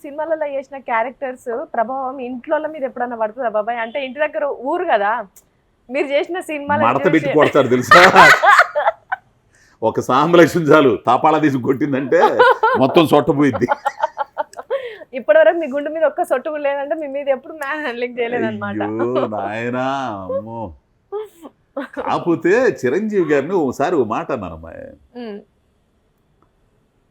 సినిమాలలో చేసిన క్యారెక్టర్స్ ప్రభావం ఇంట్లో మీద ఎప్పుడన్నా పడుతుందా బాబాయ్? అంటే ఇంటి దగ్గర ఊరు కదా మీరు చేసిన సినిమాలు మడత పెట్టి కొడతారు తెలుసా? ఒక సాంబలక్ష్మి చాలు తాపాల తీసి కొట్టిందంటే మొత్తం సొట్టపోయిద్ది ఇప్పటి వరకు మీ గుండె మీద ఒక్క సొట్టు లేదంటే మీ మీద ఎప్పుడు మ్యాన్ హ్యాండ్లింగ్ చేయలేదన్నమాట. నాయనా అమ్మో. కాకపోతే చిరంజీవి గారిని ఒకసారి ఓ మాట అన్నానమ్మా ఉమ్,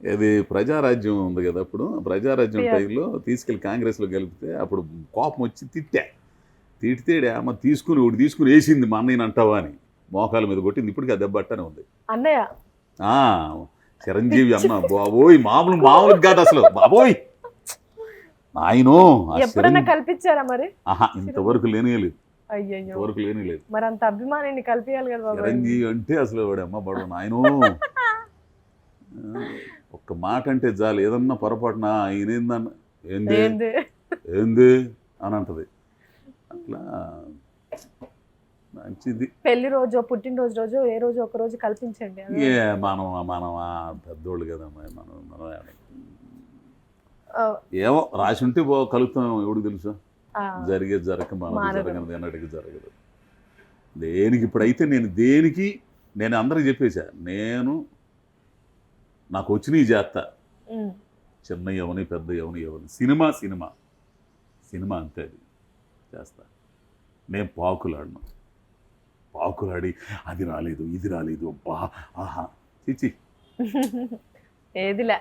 ఇది ప్రజారాజ్యం ఉంది కదా అప్పుడు. ప్రజారాజ్యం. టైంలో తీసుకెళ్ళి కాంగ్రెస్లో గెలిపితే అప్పుడు కోపం వచ్చి తిట్టా. తిడితే అమ్మ తీసుకుని ఒకటి తీసుకుని వేసింది మా అన్నయ్యని అంటావా అని. మోకాల మీద కొట్టింది. ఇప్పటికీ ఆ దెబ్బ అట్టనే ఉంది. అన్నయ్య. ఆ చిరంజీవి అమ్మ బాబోయ్ మామూలు మామూలు కాదు అసలు. బాబోయ్. ఆయనో కల్పించారా మరి? ఆహా ఇంతవరకు లేనేలేదు ఇంతవరకు లేనేలేదు మరి అంత అభిమానాన్ని కల్పించాలి కదా చిరంజీవి అంటే అసలు వాడు అమ్మ బడు నాయనో. ఒక్క మాట అంటే చాలు. ఏదన్నా పొరపాటున? ఆయన ఏంది? ఏంది? అని అంటది. అట్లా మంచిది. పెళ్ళి రోజు పుట్టినరోజు రోజు ఏ రోజు ఒక రోజు కల్పించండి. ఏ మనం మనం పెద్దోళ్ళు కదమ్మా మనం మనం ఏమో రాసి ఉంటే బో కలుపుతాం ఎవడు తెలుసు జరగక మనకు మానదు. జరగదు అన్నట్టుగా జరగదు. దేనికి ఇప్పుడైతే నేను దేనికి నేను అందరికి చెప్పేశా నేను నాకు వచ్చినవి చేస్తా ఉమ్, చిన్న ఎవని పెద్ద ఎవని ఎవని సినిమా సినిమా. సినిమా అంతే అది. చేస్తా. నేను పాకులాడను. పాకులాడి అది రాలేదు ఇది రాలేదు అబ్బా ఆహా. చిచి ఏదిలే.